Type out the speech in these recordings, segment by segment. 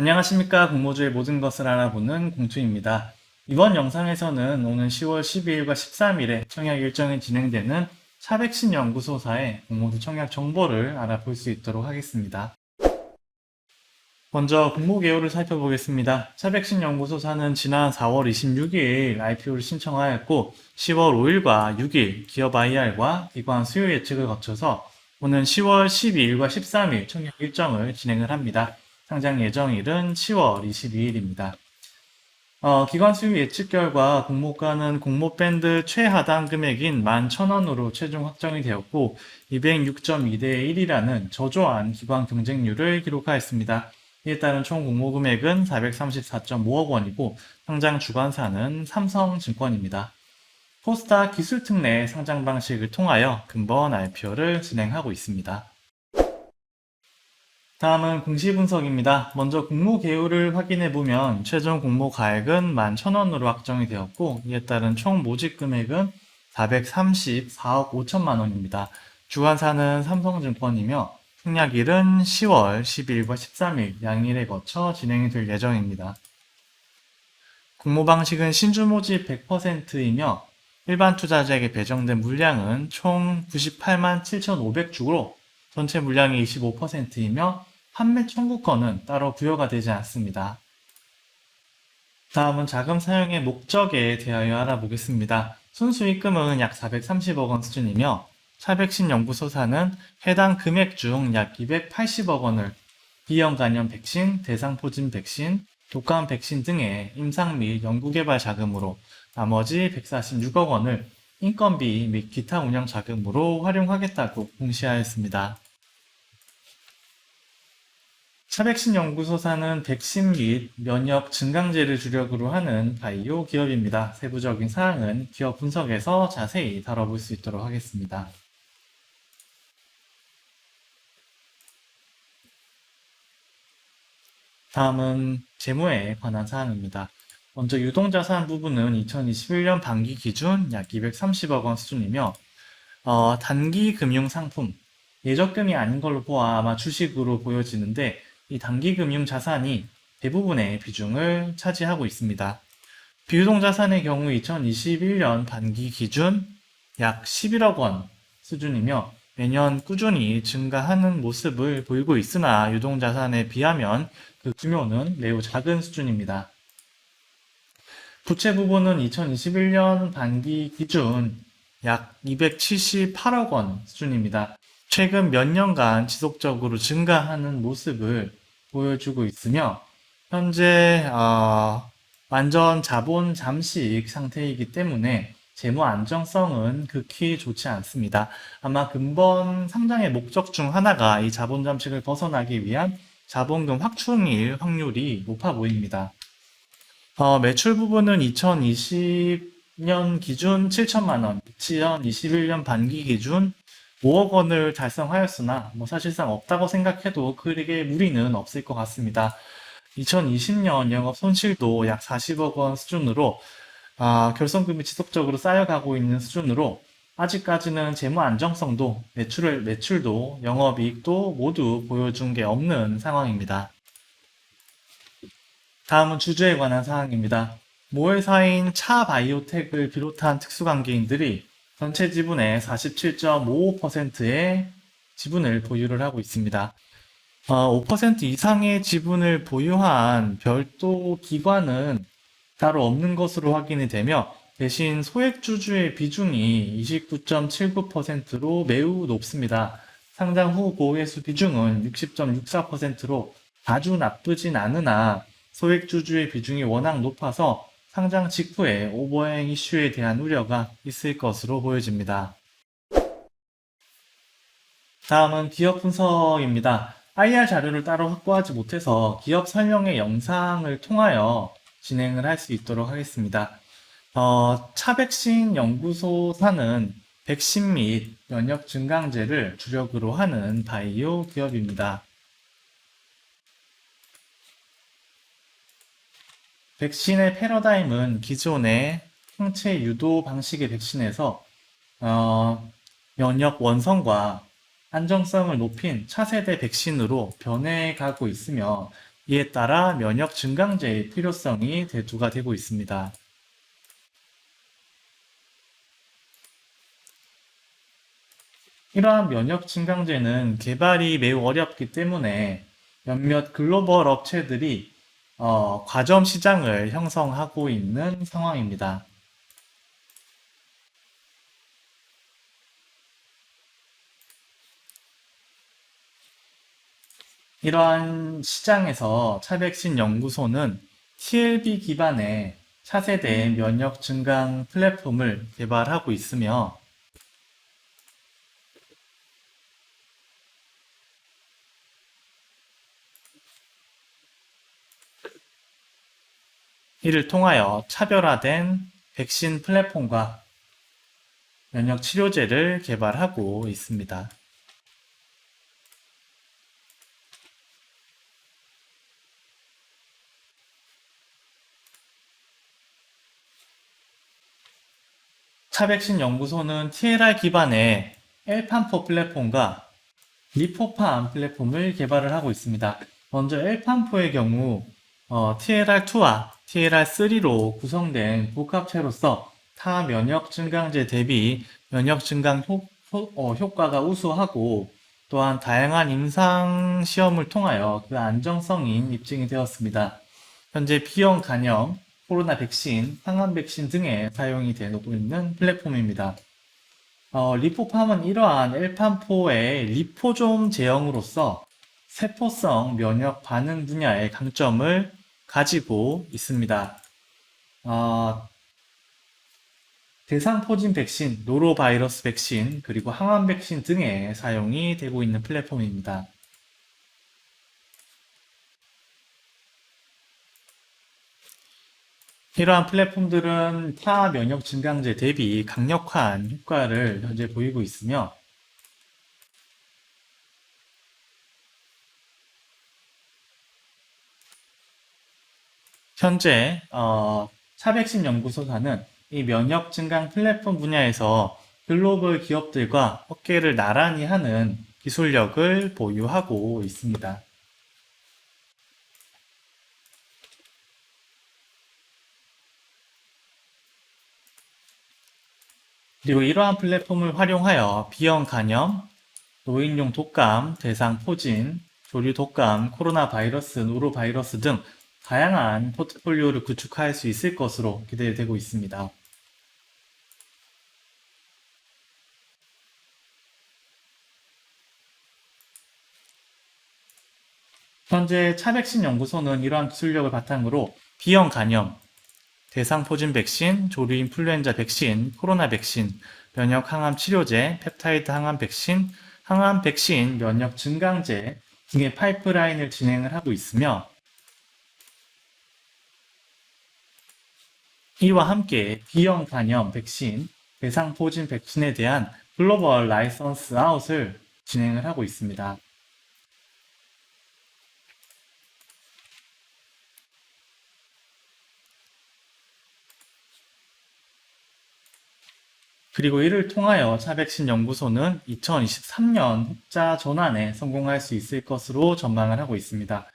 안녕하십니까. 공모주의 모든 것을 알아보는 공투입니다. 이번 영상에서는 오는 10월 12일과 13일에 청약 일정이 진행되는 차백신 연구소사의 공모주 청약 정보를 알아볼 수 있도록 하겠습니다. 먼저 공모 개요를 살펴보겠습니다. 차백신 연구소사는 지난 4월 26일 IPO를 신청하였고 10월 5일과 6일 기업 IR과 기관 수요 예측을 거쳐서 오는 10월 12일과 13일 청약 일정을 진행을 합니다. 상장 예정일은 10월 22일입니다. 어, 기관 수요 예측 결과 공모가는 공모밴드 최하단 금액인 11,000원으로 최종 확정이 되었고 206.2대 1이라는 저조한 기관 경쟁률을 기록하였습니다. 이에 따른 총 공모 금액은 434.5억 원이고 상장 주관사는 삼성증권입니다. 포스타 기술특례 상장 방식을 통하여 근본 IPO를 진행하고 있습니다. 다음은 공시 분석입니다. 먼저 공모 개요를 확인해 보면 최종 공모 가액은 11,000원으로 확정이 되었고 이에 따른 총 모집 금액은 434억 5천만 원입니다. 주관사는 삼성증권이며 생략일은 10월 12일과 13일 양일에 거쳐 진행이 될 예정입니다. 공모 방식은 신주 모집 100%이며 일반 투자자에게 배정된 물량은 총 98만 7,500주로 전체 물량이 25%이며 판매 청구권은 따로 부여가 되지 않습니다. 다음은 자금 사용의 목적에 대하여 알아보겠습니다. 순수입금은 약 430억 원 수준이며 차백신 연구소사는 해당 금액 중 약 280억 원을 비형 간염 백신, 대상포진 백신, 독감 백신 등의 임상 및 연구개발 자금으로 나머지 146억 원을 인건비 및 기타 운영 자금으로 활용하겠다고 공시하였습니다. 차백신 연구소사는 백신 및 면역 증강제를 주력으로 하는 바이오 기업입니다. 세부적인 사항은 기업 분석에서 자세히 다뤄볼 수 있도록 하겠습니다. 다음은 재무에 관한 사항입니다. 먼저 유동자산 부분은 2021년 반기 기준 약 230억 원 수준이며 어, 단기 금융 상품 예적금이 아닌 걸로 보아 아마 주식으로 보여지는데 이 단기 금융 자산이 대부분의 비중을 차지하고 있습니다. 비유동 자산의 경우 2021년 반기 기준 약 11억 원 수준이며 매년 꾸준히 증가하는 모습을 보이고 있으나 유동 자산에 비하면 그 규모는 매우 작은 수준입니다. 부채 부분은 2021년 반기 기준 약 278억 원 수준입니다. 최근 몇 년간 지속적으로 증가하는 모습을 보여주고 있으며 현재 어, 완전 자본 잠식 상태이기 때문에 재무 안정성은 극히 좋지 않습니다. 아마 근본 상장의 목적 중 하나가 이 자본 잠식을 벗어나기 위한 자본금 확충일 확률이 높아 보입니다. 어, 매출 부분은 2020년 기준 7천만 원, 2021년 반기 기준 5억 원을 달성하였으나 뭐 사실상 없다고 생각해도 그렇게 무리는 없을 것 같습니다. 2020년 영업 손실도 약 40억 원 수준으로 아, 결손금이 지속적으로 쌓여가고 있는 수준으로 아직까지는 재무 안정성도 매출을, 매출도 영업이익도 모두 보여준 게 없는 상황입니다. 다음은 주주에 관한 사항입니다. 모회사인 차 바이오텍을 비롯한 특수관계인들이 전체 지분의 47.55%의 지분을 보유를 하고 있습니다. 어, 5% 이상의 지분을 보유한 별도 기관은 따로 없는 것으로 확인이 되며 대신 소액주주의 비중이 29.79%로 매우 높습니다. 상장 후 고회수 비중은 60.64%로 아주 나쁘진 않으나 소액주주의 비중이 워낙 높아서 상장 직후에 오버행 이슈에 대한 우려가 있을 것으로 보여집니다. 다음은 기업 분석입니다. IR 자료를 따로 확보하지 못해서 기업 설명의 영상을 통하여 진행을 할 수 있도록 하겠습니다. 어, 차백신 연구소사는 백신 및 면역 증강제를 주력으로 하는 바이오 기업입니다. 백신의 패러다임은 기존의 항체 유도 방식의 백신에서 어, 면역 원성과 안정성을 높인 차세대 백신으로 변해가고 있으며 이에 따라 면역 증강제의 필요성이 대두가 되고 있습니다. 이러한 면역 증강제는 개발이 매우 어렵기 때문에 몇몇 글로벌 업체들이 어, 과점 시장을 형성하고 있는 상황입니다. 이러한 시장에서 차백신 연구소는 TLB 기반의 차세대 면역 증강 플랫폼을 개발하고 있으며 이를 통하여 차별화된 백신 플랫폼과 면역 치료제를 개발하고 있습니다. 차백신 연구소는 TLR 기반의 엘판포 플랫폼과 리포팜 플랫폼을 개발을 하고 있습니다. 먼저 엘판포의 경우 어, TLR2와 TLR3로 구성된 복합체로서 타 면역 증강제 대비 면역 증강 효, 효, 어, 효과가 우수하고 또한 다양한 임상 시험을 통하여 그 안정성이 입증이 되었습니다. 현재 B형 간염, 코로나 백신, 항암 백신 등에 사용이 되고 있는 플랫폼입니다. 어, 리포팜은 이러한 엘판포의 리포좀 제형으로서 세포성 면역 반응 분야의 강점을 가지고 있습니다. 어, 대상포진 백신, 노로바이러스 백신, 그리고 항암 백신 등에 사용이 되고 있는 플랫폼입니다. 이러한 플랫폼들은 타 면역 증강제 대비 강력한 효과를 현재 보이고 있으며 현재 어, 차백신 연구소사는 이 면역 증강 플랫폼 분야에서 글로벌 기업들과 어깨를 나란히 하는 기술력을 보유하고 있습니다. 그리고 이러한 플랫폼을 활용하여 B형 간염, 노인용 독감, 대상 포진, 조류 독감, 코로나 바이러스, 노로 바이러스 등 다양한 포트폴리오를 구축할 수 있을 것으로 기대되고 있습니다. 현재 차백신 연구소는 이러한 기술력을 바탕으로 B형 간염, 대상 포진 백신, 조류 인플루엔자 백신, 코로나 백신, 면역 항암 치료제, 펩타이드 항암 백신, 항암 백신 면역 증강제 등의 파이프라인을 진행을 하고 있으며 이와 함께 B형 간염 백신, 대상포진 백신에 대한 글로벌 라이선스 아웃을 진행을 하고 있습니다. 그리고 이를 통하여 차백신 연구소는 2023년 흑자 전환에 성공할 수 있을 것으로 전망을 하고 있습니다.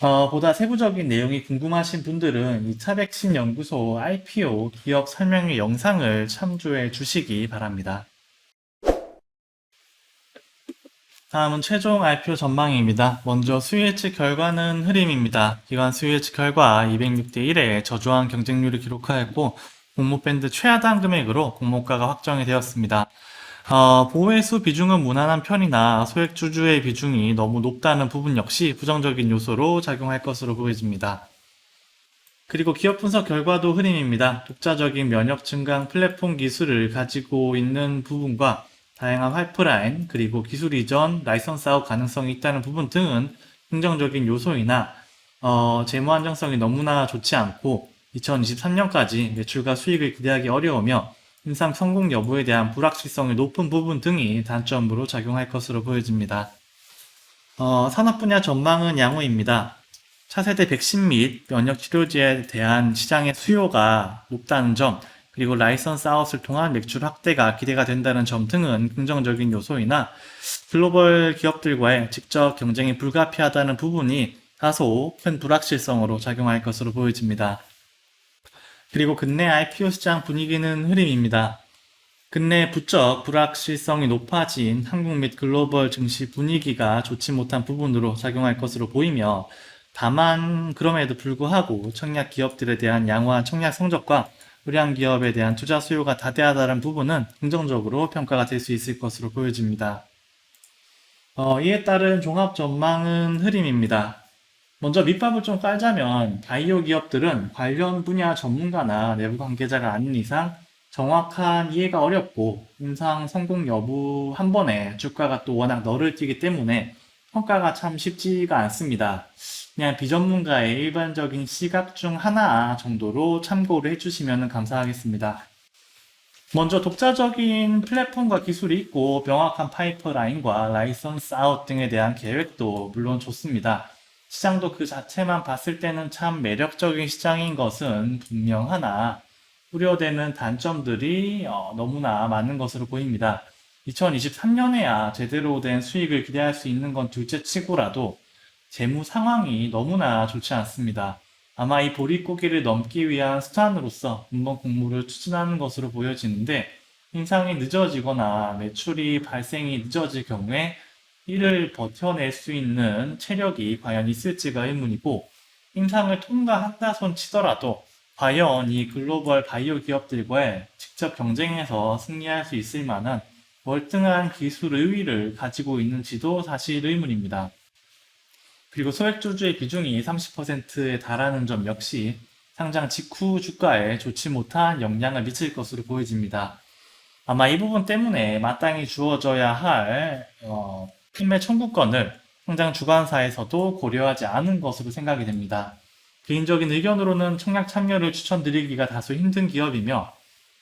어, 보다 세부적인 내용이 궁금하신 분들은 이 차백신 연구소 IPO 기업 설명회 영상을 참조해 주시기 바랍니다. 다음은 최종 IPO 전망입니다. 먼저 수혜치 결과는 흐림입니다. 기관 수혜치 결과 206대 1의 저조한 경쟁률을 기록하였고 공모밴드 최하단 금액으로 공모가가 확정이 되었습니다. 어, 보호회수 비중은 무난한 편이나 소액주주의 비중이 너무 높다는 부분 역시 부정적인 요소로 작용할 것으로 보여집니다. 그리고 기업 분석 결과도 흐림입니다. 독자적인 면역 증강 플랫폼 기술을 가지고 있는 부분과 다양한 파이프라인, 그리고 기술 이전, 라이선스 아웃 가능성이 있다는 부분 등은 긍정적인 요소이나 어, 재무 안정성이 너무나 좋지 않고 2023년까지 매출과 수익을 기대하기 어려우며 임상 성공 여부에 대한 불확실성이 높은 부분 등이 단점으로 작용할 것으로 보여집니다. 어, 산업 분야 전망은 양호입니다. 차세대 백신 및 면역 치료제에 대한 시장의 수요가 높다는 점, 그리고 라이선스 아웃을 통한 매출 확대가 기대가 된다는 점 등은 긍정적인 요소이나 글로벌 기업들과의 직접 경쟁이 불가피하다는 부분이 다소 큰 불확실성으로 작용할 것으로 보여집니다. 그리고 근내 IPO 시장 분위기는 흐림입니다. 근내 부쩍 불확실성이 높아진 한국 및 글로벌 증시 분위기가 좋지 못한 부분으로 작용할 것으로 보이며 다만 그럼에도 불구하고 청약 기업들에 대한 양호한 청약 성적과 우량 기업에 대한 투자 수요가 다대하다는 부분은 긍정적으로 평가가 될 수 있을 것으로 보여집니다. 어, 이에 따른 종합 전망은 흐림입니다. 먼저 밑밥을 좀 깔자면 바이오 기업들은 관련 분야 전문가나 내부 관계자가 아닌 이상 정확한 이해가 어렵고 임상 성공 여부 한 번에 주가가 또 워낙 너를 뛰기 때문에 평가가 참 쉽지가 않습니다. 그냥 비전문가의 일반적인 시각 중 하나 정도로 참고를 해주시면 감사하겠습니다. 먼저 독자적인 플랫폼과 기술이 있고 명확한 파이프라인과 라이선스 아웃 등에 대한 계획도 물론 좋습니다. 시장도 그 자체만 봤을 때는 참 매력적인 시장인 것은 분명하나 우려되는 단점들이 어, 너무나 많은 것으로 보입니다. 2023년에야 제대로 된 수익을 기대할 수 있는 건 둘째 치고라도 재무 상황이 너무나 좋지 않습니다. 아마 이 보릿고개를 넘기 위한 수단으로서 분번 공모를 추진하는 것으로 보여지는데 인상이 늦어지거나 매출이 발생이 늦어질 경우에 이를 버텨낼 수 있는 체력이 과연 있을지가 의문이고 인상을 통과한다 손 치더라도 과연 이 글로벌 바이오 기업들과의 직접 경쟁에서 승리할 수 있을 만한 월등한 기술 의위를 가지고 있는지도 사실 의문입니다. 그리고 소액주주의 비중이 30%에 달하는 점 역시 상장 직후 주가에 좋지 못한 영향을 미칠 것으로 보여집니다. 아마 이 부분 때문에 마땅히 주어져야 할 어, 판매 청구권을 상장 주관사에서도 고려하지 않은 것으로 생각이 됩니다. 개인적인 의견으로는 청약 참여를 추천드리기가 다소 힘든 기업이며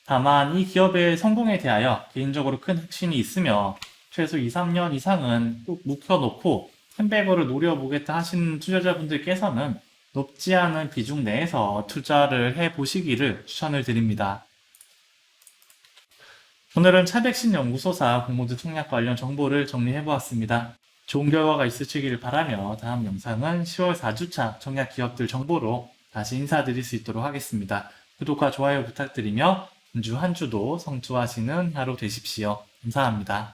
다만 이 기업의 성공에 대하여 개인적으로 큰 확신이 있으며 최소 2, 3년 이상은 꼭 묵혀놓고 햄버거를 노려보겠다 하시는 투자자분들께서는 높지 않은 비중 내에서 투자를 해 보시기를 추천을 드립니다. 오늘은 차백신 연구소사 공모주 청약 관련 정보를 정리해 보았습니다. 좋은 결과가 있으시기를 바라며 다음 영상은 10월 4주차 청약 기업들 정보로 다시 인사드릴 수 있도록 하겠습니다. 구독과 좋아요 부탁드리며 주 한 주도 성투하시는 하루 되십시오. 감사합니다.